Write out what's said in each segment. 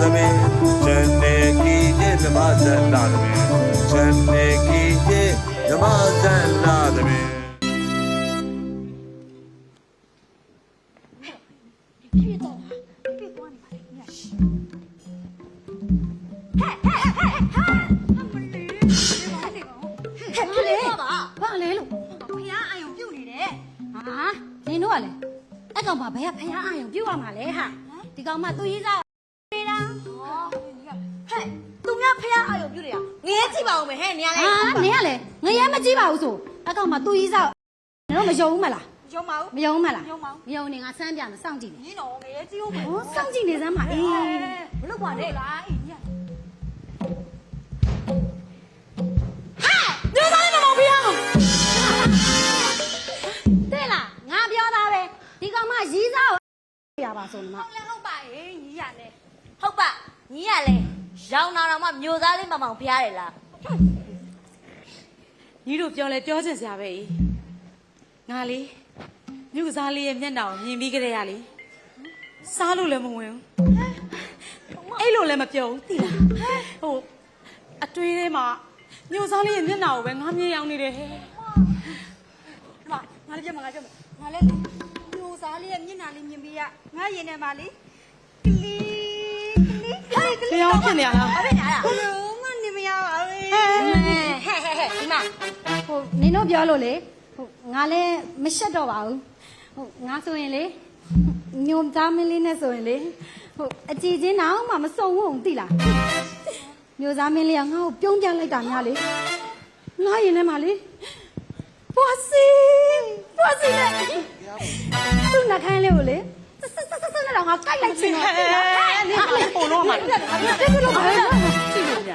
သမီးဇန်နေကီရဲ့ဓမ္မဇန်လာသမီးဇန်နေကီရဲ့ဓမ္မဇန်လာသမီးဖြစ်တော့ဟာပြစ်သွားနေပါလေညရှိဟဲ့ဟဲ့ဟဲ့ဟဲ့ဟဲ့အမလေးဒီမှာနေပါဦးဟဲ့ဖြစ်လေပါဘာလဲလို့ဖះအာယုံပြုတ်နေတယ်ဟာနင်တို့ကလည်းအဲ့ကောင်မဘယ်ကဖះအာရုံပြုတ်ရမှာလဲဟာဒီကောင်မသူ့ရေးစား ကြည့်ပါဦးမယ်ဟဲ့နေရလဲဟာနင်ကလည်းငရဲမကြည့်ပါဘူးဆိုအဲ့ကောင်မသူ့ရေးစားနင်တို့မယုံဘူးမလားရုံပါဦးမယုံဘူးမလားယုံပါဘူးမယုံနေငါစမ်းပြမယ်စောင့်ကြည့်နေညင်းတော့ငရဲကြည့်ဦးမယ်ဟောစောင့်ကြည့်နေစမ်းပါအေးဘလို့ပါနဲ့လားအေးညညသားလေးမမောင်ပြအောင်တဲ့လားငါပြောတာပဲဒီကောင်မရေးစားကိုရပါဆိုနေမဟုတ်လဲဟုတ်ပါအေးညီရလဲဟုတ်ပါညီရလဲရောင်နာတော်မှမျိုးသားလေးမမောင်ဖះတယ်လား ညီတို့ပြောလဲပြောချင်စရာပဲကြီးငါလေးမြူကစားလေးရဲ့မျက်နှာကိုမြင်ပြီးကြတဲ့ရလေစားလို့လည်းမဝင်ဘူးအဲ့လိုလည်းမပြောဘူးသိလားဟိုအတွေးထဲမှာမြူစားလေးရဲ့မျက်နှာကိုပဲငါမြင်အောင်နေတယ်ဟဲ့ဒီမှာငါလည်းပြမငါပြောမယ်ငါလည်းမျိုးသားလေးရဲ့မျက်နှာလေးမြင်ပြီးရငါရင်ထဲမှာလေကလီကလီကလီကလီဘယ်အောင်ဖြစ်နေရလားအဲ့ဒါလား ဒီမှာဟိုနင်တို့ပြောလို့လေဟိုငါလည်းမရှက်တော့ပါဘူးဟိုငါဆိုရင်လေညုံသားမင်းလေးနဲ့ဆိုရင်လေဟိုအကြည့်ချင်းတော့မှမစုံဘူးသိလားမျိုးသားမင်းလေးကငါ့ကိုပြုံးပြလိုက်တာများလေငါရင်ထဲမှာလေပွားစီပွားစီနဲ့သူ့နှခမ်းလေးကိုလေဆက်ဆက်ဆက်ဆက်နဲ့တော့ငါကြိုက်လိုက်ချင်တယ်ဟဲ့နင်ကလည်းပုံတော့မှာတက်ပြီးတော့ဘာလဲကြည့်လို့ပြ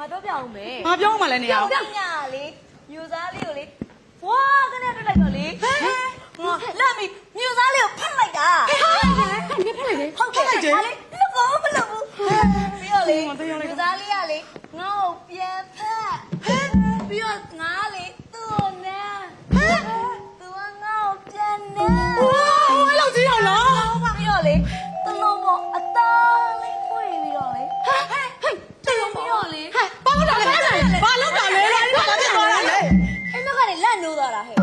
ငါတော့ပြအောင်မယ်ငါပြောမှလည်းနေရအောင်ပြောင်းညာလေမျိုးသားလေးကိုလေဝါကနေတက်လိုက်တော့လေဟဲ့ငါလက်မီ လက်နိုးသွားတာဟဲ့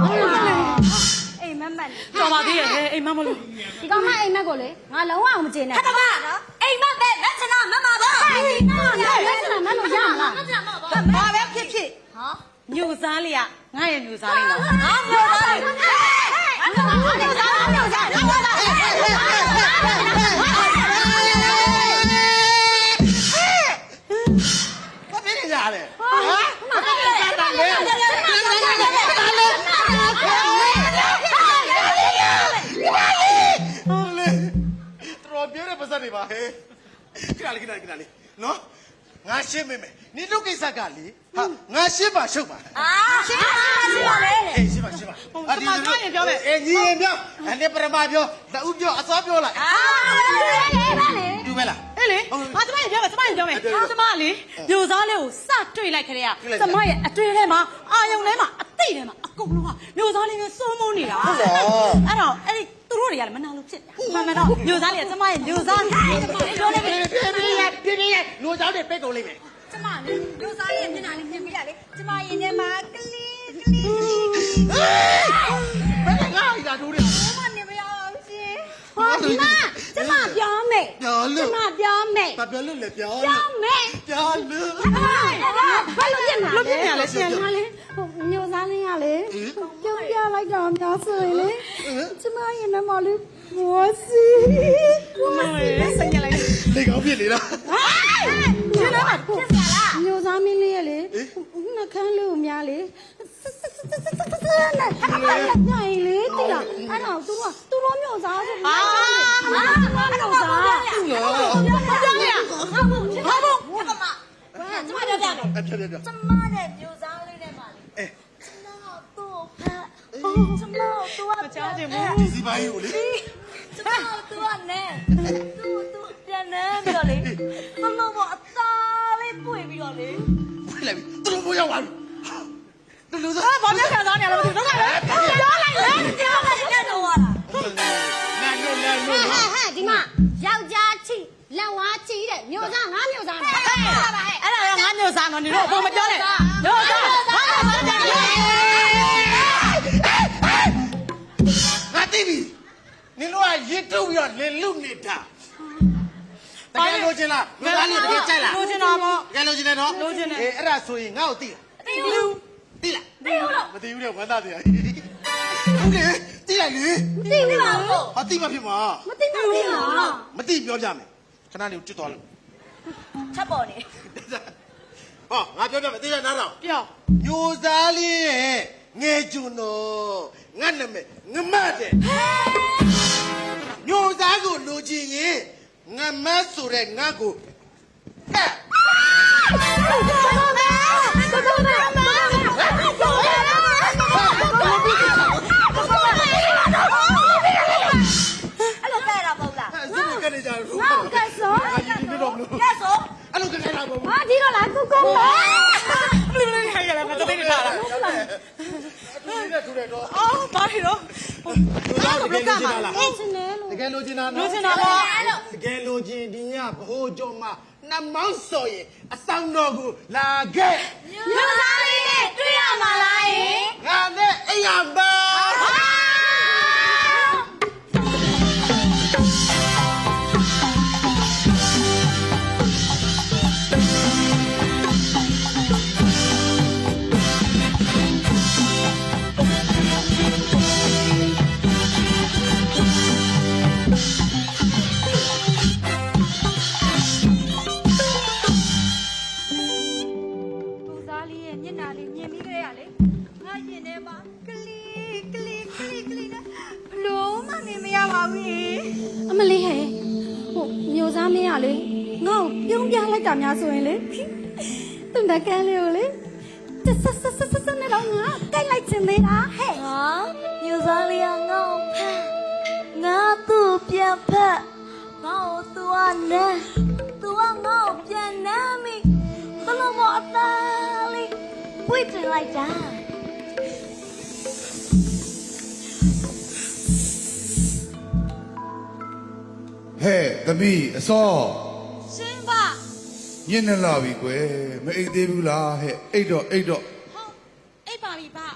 အိမ်မက်မက်တော်ပါသေးရဲ့ဟဲ့အိမ်မမလို့ဒီကောင်မအိမ်မက်ကိုလေငါလုံးဝမကျေနပ်ခဏမနော်အိမ်မက်ပဲလက်ချနာမမပါဟဲ့ဘူးလက်စနာမလို့ရမလားလက်ချနာမမပါဘာပဲဖြစ်ဖြစ်ဟာမြူစားလေးကငါရဲ့မြူစားလေးနော်ဟာမျိုးသားလေးဟဲ့ဟဲ့မျိုးသားမျိုးသားမျိုးသားဘာဖြစ်နေကြလဲဟမ်ဘာဖြစ်နေကြလဲ ဟိုလေတော်ပြည့်တဲ့ပါစက်တွေပါဟဲ့ခဏလေးခဏလေးခဏလေးနော်ငါရှင်းမိမယ်နင်တို့ကိစ္စကလေဟာငါရှင်းပါရှုပ်ပါအာရှင်းပါရှင်းပါလေအေးရှင်းပါရှင်းပါအေးညီရင်ပြောအနေပရမပြောလက်ဦးပြောအစောပြောလိုက်အာတူမဲလားဟဲ့လေဟာကျမရင်ပြောမယ်ကျမရင်ပြောမယ်ကျမလေမြူစားလေးကိုစတွေ့လိုက်ခရဲကကျမရဲ့အတွေ့ထဲမှာအာယုံထဲမှာ စိတ်ထဲမှာအကုန်လုံးကမျိုးသားလေးမျိုးစုံမုန်းနေတာဟုတ်လားအဲ့တော့အဲ့ဒီသူတို့တွေကလည်းမနာလို့ဖြစ်တာမှန်မှန်တော့မျိုးသားလေးကကျမရဲ့မျိုးသားပြောလိုက်ပြီပြင်းပြင်းရပြင်းပြင်းရမျိုးသားတွေပိတ်ကုန်လိမ့်မယ်ကျမလေးမျိုးသားလေးမျက်နှာလေးမြင်ပြီးတာလေကျမရင်ထဲမှာကလေးကလေးဘယ်ငါ့ရာတို့တွေမနေမရအောင်ရှင်ဟောဒီမှာကျမပြောမယ်ပြောလို့ကျမပြောမယ်ဘာပြောလို့လဲပြောပြောမယ်ပြောလို့ဘယ်လိုပြန်လာလဲပြန်လာလဲ မျိုးသားလေးကလေပြုံးပြလိုက်တော့များဆိုရင်လေကျမရင်ထဲမှာလေဘောစီမမလေးစိတ်ညစ်လိုက်လေကောင်းဖြစ်လေလားကျတော့မျိုးသားမင်းလေးရလေနှခမ်းလေးကိုများလေနဲ့ညိုင်လေတိလားအဲ့တော့ तू ကသူတို့မျိုးစားဆိုဟာဟာမျိုးစားဟုတ်လားပြောရဟာဘူးဟာဘူးကျမကျမပြောပြမယ်အပြပြပြကျမတဲ့မျိုးသားလေးနဲ့ပါလေ အဲ ကျမတို့ဖက် ကျမတို့ကကြားခြင်းဘူးဒီစီပိုင်းကိုလေကျမတို့ကနဲ့သူ့သူ့ပြန်နေပြီးတော့လေဘလုံးပေါ်အသားလေးပွေပြီးတော့လေဖိလိုက်ပြီသူတို့ဘိုးရောက်သွားပြီတူလူစားဘာပြောခံစားနေရလဲမသိဘူးတော့ကလည်းပြောလိုက်လေပြောလိုက်လက်တော့လာနာနိုနာနိုဟဲ့ဟဲ့ဒီမှာယောက်ျားချိလက်ဝါးချိတဲ့မျိုးစားငါမျိုးစားနဲ့အဲ့ဒါတော့ငါမျိုးစားတော့နေတော့အပေါ်မပြောနဲ့မျိုးစားငါမျိုးစား နင်တို့ကရစ်ထုတ်ပြီးတော့လင်လူနေတာတကယ်လို့ချင်လားလူသားလေးတကယ်ကြိုက်လားလိုချင်တာပေါ့တကယ်လို့ချင်တယ်နော်လိုချင်တယ်အေးအဲ့ဒါဆိုရင်ငါ့ကိုသိလားသိဘူးသိလားသိဘူးလို့မသိဘူးလေဝမ်းသာတယ်ဟုတ်တယ်သိလိုက်လေသိဘူးပါဘူးဟာသိမှဖြစ်မှာမသိဘူးလားမသိပြောပြမယ်ခဏလေးကိုကျွတ်သွားလို့ချက်ပေါ်နေဟောငါပြောပြမယ်သိရနားတော့ပြောညိုစားလေးရဲ့ငယ်ကျွန်းတော့ငါနာမည်ငမတ်တဲ့ ညိုစားကိုလိုချင်ရင်ငမတ်ဆိုတဲ့ငါကိုဟဲ့အဲ့လိုတဲ့တာမဟုတ်လားအဲ့ဒါစိတ်ကနေကြတော့ငါ့ကိုကတ်စောငါကြီးဒီတော့မလို့ကဲဆိုအဲ့လိုကနေတာပေါ့ဟာဒီတော့လားကုကုန်းပါဘယ်လိုလဲခိုင်းရလဲမသိနေတာလားအတူနဲ့ထူတယ်တော့အော်ဘာဖြစ် တော့ညိုစားတကယ်လိုချင်တာလားအဲ့ချင်တယ်လို့တကယ်လိုချင်တာနော်လိုချင်တာပေါ့အဲ့လိုတကယ်လိုချင်ဒီညဘိုးကျော်မနှမောင်းစော်ရင်အဆောင်တော်ကိုလာခဲ့မျိုးသားလေးနဲ့တွေ့ရမှာလားယင်ငါနဲ့အိမ်ရပါ သူတကန်းလေးကိုလေဆက်ဆက်ဆက်ဆက်ဆက်နဲ့တော့ငါကြိုက်လိုက်ချင်သေးတာဟဲ့ဟာမျိုးသားလေးကငေါ့ဖက်ငါသူ့ပြန်ဖက်ငါ့ကိုသူကနမ်းသူကငါ့ကိုပြန်နမ်းမိဘလို့မအသားလေးပွေ့တင်လိုက်တာဟဲ့သမီးအစောရှင်ပါ ညနေလာပြီကွယ်မအိတ်သေးဘူးလားဟဲ့အိတ်တော့အိတ်တော့ဟုတ်အိတ်ပါပြီပါ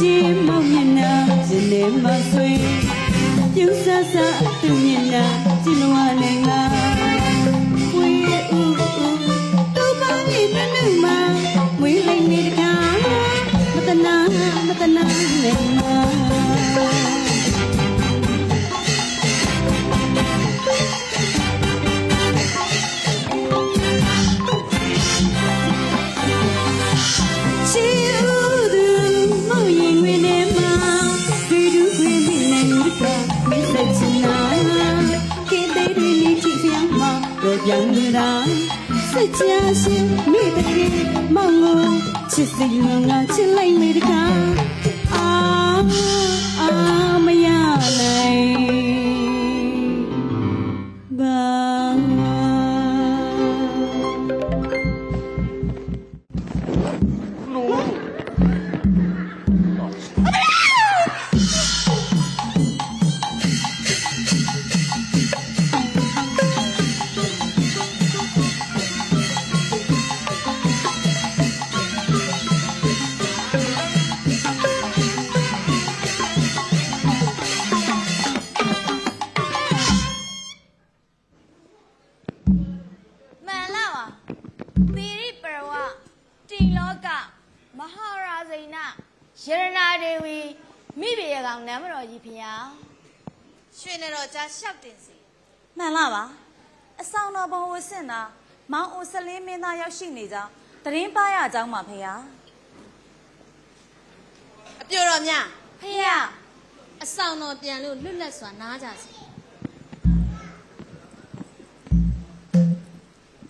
ကြီးမောင်မျက်နှာရင်ထဲမှာဆွေပြုံးဆဆအတူမြင် ကြရှင်မိတကေမောင်ကိုချစ်စီငငါချစ်လိုက်မိတကား တိလောကမဟာရာဇိဏယရနာဒေဝီမိဘရကောင်နမ်းမတော်ကြီးဖျားရွှေနေတော်ကြားလျှောက်တင်စီမှန်လားပါအဆောင်တော်ဘုံဝဆင့်တာမောင်အိုဆလင်းမင်းသားရောက်ရှိနေကြောင်းတရင်ပါရအကြောင်းပါဖေဟာအပြိုတော်များဖျားအဆောင်တော်ပြန်လို့လွတ်လပ်စွာနားကြစီ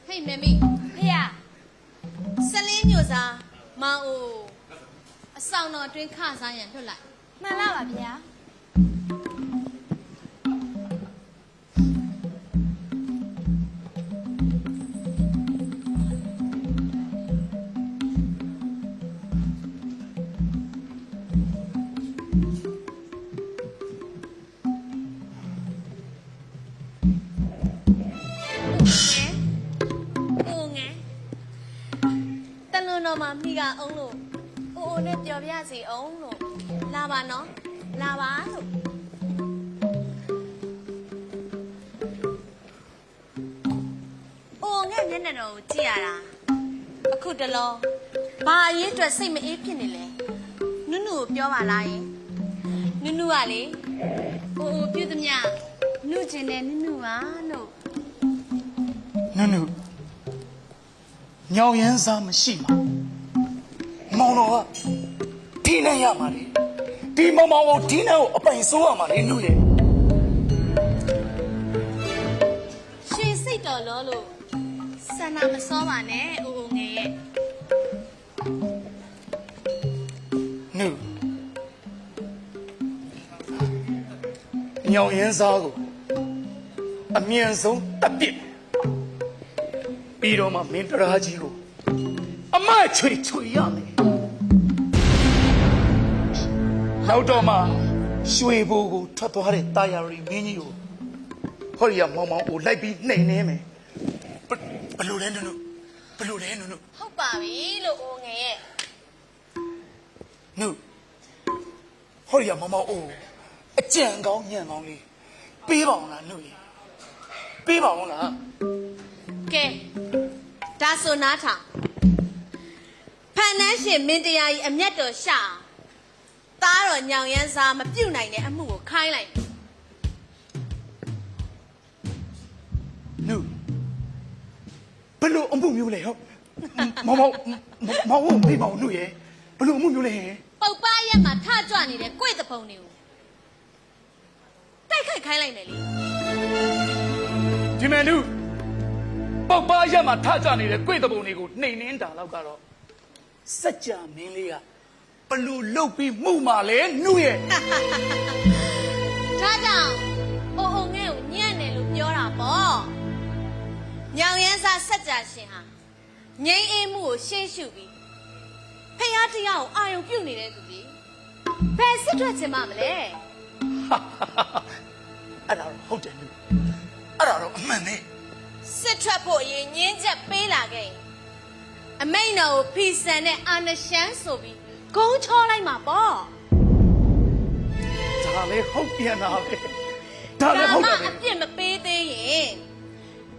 ဟေးမမီ ဖျားဆလင်းမျိုးစားမောင်အိုအဆောင်တော်အတွင်းခစားရန်လွတ်လိုက်မှန်လားပါဖျား ကအောင်လို့အိုအိုနဲ့ပြောပြစီအောင်လို့လာပါနော်လာပါလို့အိုငယ်မျက်နှာတော်ကိုကြည့်ရတာအခုတလောဘာအရေးအတွက်စိတ်မအေးဖြစ်နေလဲနုနုကိုပြောပါလားယင်နုနုကလေအိုအိုပြုသမျှနုကျင်တဲ့နုနုပါလို့နုနုညောင်ရမ်းစားမရှိမှာမော င်တော်ကဒီနဲ့ရမှာလေဒီမောင်မောင်ကိုဒီနဲ့ကိုအပိုင်ဆိုးရမှာလေနုရဲ့ရွှေစိတ်တော်လို့လို့ဆန္ဒမစောပါနဲ့အိုအိုငယ်ရဲ့နုညောင်ရမ်းစားကိုအမြန်ဆုံးတပ်ပစ်ပြီးတော့မှမင်းတရားကြီးကိုအမချွေချွေရမယ် နောက်တော့မှရွှေဘူကိုထွက်သွားတဲ့တာယာရီမင်းကြီးကိုဟောရီယာမောင်မောင်ကိုလိုက်ပြီးနှိမ်နေမယ်ဘဘလို့လဲနုနုဘလို့လဲနုနုဟုတ်ပါပြီလို့အိုငယ်ရဲ့နုဟောရီယာမောင်မောင်အိုအကြံကောင်းညံကောင်းလေးပေးပါအောင်လားနုရေပေးပါအောင်လားကဲဒါဆိုနားထောင်ဖန်နှန်းရှင်မင်းတရားကြီးအမျက်တော်ရှာအောင် သားတော်ညောင်ရမ်းစားမပြုတ်နိုင်တဲ့အမှုကိုခိုင်းလိုက်နုဘလို့အမှုမျိုးလဲဟုတ်မောင်မောင်မောင်မောင်ပေးပါအောင်နုရေဘလို့အမှုမျိုးလဲဟင်ပုတ်ပါရက်မှာထကြွနေတဲ့ကိုယ့်တဖုံတွေကိုတိုက်ခိုက်ခိုင်းလိုက်မယ်လေဒီမယ်နုပေါက်ပါရက်မှာထကြနေတဲ့ကွေ့တပုံတွေကိုနှိမ်နှင်းတာတော့ကတော့စัจ जा မင်းလေးက ဘလို့လုတ်ပြီးမှုမှလဲနုရဲ့ဒါကြောင့်အိုအိုငဲ့ကိုညံ့တယ်လို့ပြောတာပေါ့ညောင်ရမ်းစားစัจ जा ရှင်ဟာငိမ့်အေးမှုကိုရှေ့ရှုပြီးဖះတရားကိုအာယုံပြုတ်နေတဲ့သူကြီးဘယ်စစ်ထွက်ချင်မှမလဲအဲ့ဒါတော့ဟုတ်တယ်နုအဲ့ဒါတော့အမှန်ပဲစစ်ထွက်ဖို့အရင်ညင်းချက်ပေးလာခဲ့ရင်အမိန်တော်ကိုဖီဆန်တဲ့အာနရှမ်းဆိုပြီး ဂုံးချောလိုက်မှာပေါ့ဒါလည်းဟုတ်ပြန်တာပဲဒါလည်းဟုတ်တယ်ပဲအပြစ်မပေးသေးရင်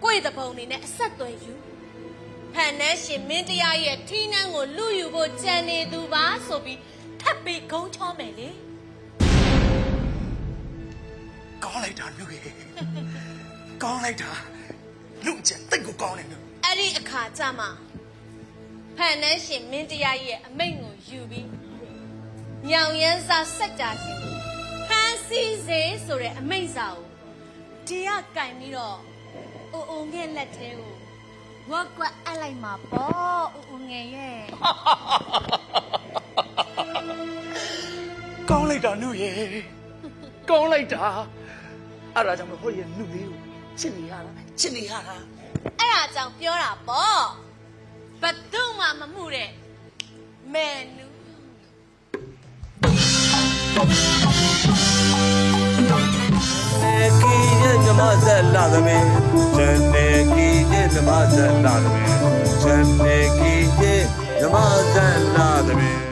ကိုယ့်တပုံနေနဲ့အဆက်အသွယ်ယူဖန်နှန်းရှင်မင်းတရားရဲ့ထီးနှန်းကိုလူယူဖို့ကြံနေသူပါဆိုပြီးထပ်ပြီးဂုံးချောမယ်လေကောင်းလိုက်တာနုရဲ့ကောင်းလိုက်တာနုကျန်တိတ်ကိုကောင်းတယ်နုအဲ့ဒီအခါကျမှဖန်နှန်းရှင်မင်းတရားရဲ့အမိန့်ကို ယူပြီးညောင်ရမ်းစားစက်ကြရှင်ဖန်စီစေဆိုတဲ့အမိန့်စာကိုဒီကကင်ပြီးတော့အိုအိုငဲ့လက်ထဲကိုဝက်ကွက်အပ်လိုက်မှာပေါ့အိုအိုငယ်ရဲ့ကောင်းလိုက်တာနုရဲ့ကောင်းလိုက်တာအဲ့ဒါကြောင့်မဟုတ်ရဲ့နုလေးကိုချစ်နေရတာချစ်နေရတာအဲ့ဒါကြောင့်ပြောတာပေါ့ဘယ်သူမှမမှုတဲ့ မဲနူနေကီရဲ့မြမဆက်လာသမင်း